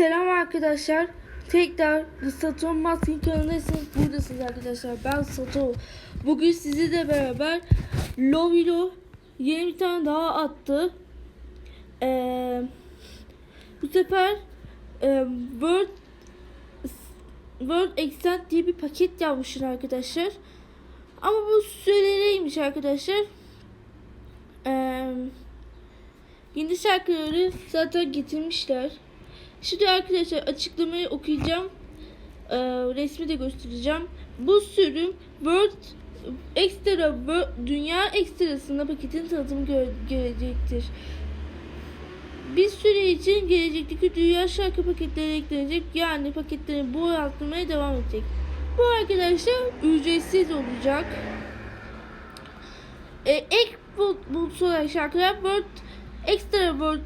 Selam arkadaşlar. Tekrar The Saturn Masking kanalındasınız. Buradasınız arkadaşlar. Ben Sato. Bugün sizlerle beraber Lovilo yeni bir tane daha attı. Ee, bu sefer e, Word Word Extend diye bir paket yapmışlar arkadaşlar. Ama bu süreliymiş arkadaşlar. Eee Yeni şarkıları zaten getirmişler. Şimdi arkadaşlar açıklamayı okuyacağım. Ee, resmi de göstereceğim. Bu sürüm World Extra World, Dünya Ekstrasında paketin tanıtımı gö- görecektir. Bir süre için gelecekteki dünya şarkı paketleri eklenecek. Yani paketlerin bu arttırmaya devam edecek. Bu arkadaşlar ücretsiz olacak. Ee, ek bu sonra şarkılar World Extra World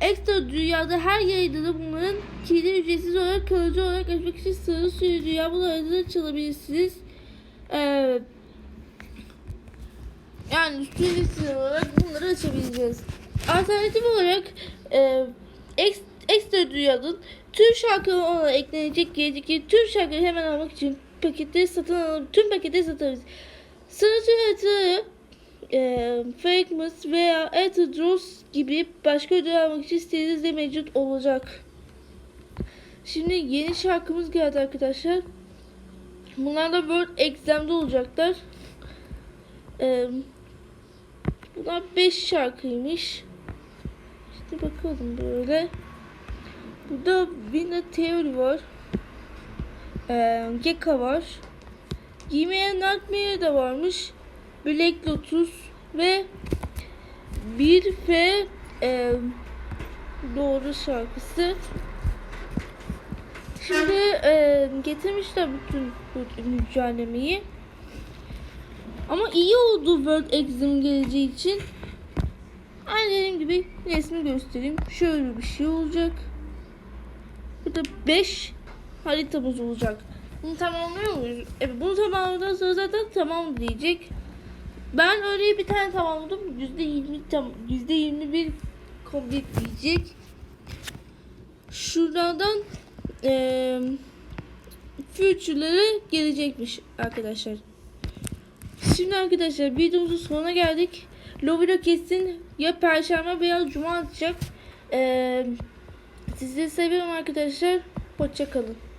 Extra dünyada her yayında bunların kilidi ücretsiz olarak kalıcı olarak açmak için sırrı suyu dünya bunları çalabilirsiniz. Ee, yani ücretsiz olarak bunları açabileceğiz. Alternatif olarak e, ex, ekstra dünyanın tüm şarkıları ona eklenecek gelecek tüm şarkıları hemen almak için paketleri satın alıp tüm paketleri satabiliriz. Sanatçı e, Famous veya Eterdros gibi başka ödül almak için sitenizde mevcut olacak. Şimdi yeni şarkımız geldi arkadaşlar. Bunlar da World Exam'da olacaklar. E, bunlar 5 şarkıymış. İşte bakalım böyle. Burada Winner Theory var. E, Geka var. Giymeyen Nightmare de varmış. Black Lotus ve bir ve e, doğru şarkısı. Şimdi e, getirmişler bütün bu mücadeleyi. Ama iyi oldu World Exim geleceği için. Aynı dediğim gibi resmi göstereyim. Şöyle bir şey olacak. Burada 5 haritamız olacak. Bunu tamamlıyor muyuz? Evet bunu tamamladıktan sonra zaten tamam diyecek. Ben öyle bir tane tamamladım. Yüzde yirmi tam yüzde yirmi bir komplet diyecek. Şuradan eee future'ları gelecekmiş arkadaşlar. Şimdi arkadaşlar videomuzun sonuna geldik. Loviro kesin ya perşembe veya cuma atacak. Eee sizi seviyorum arkadaşlar. Hoşçakalın.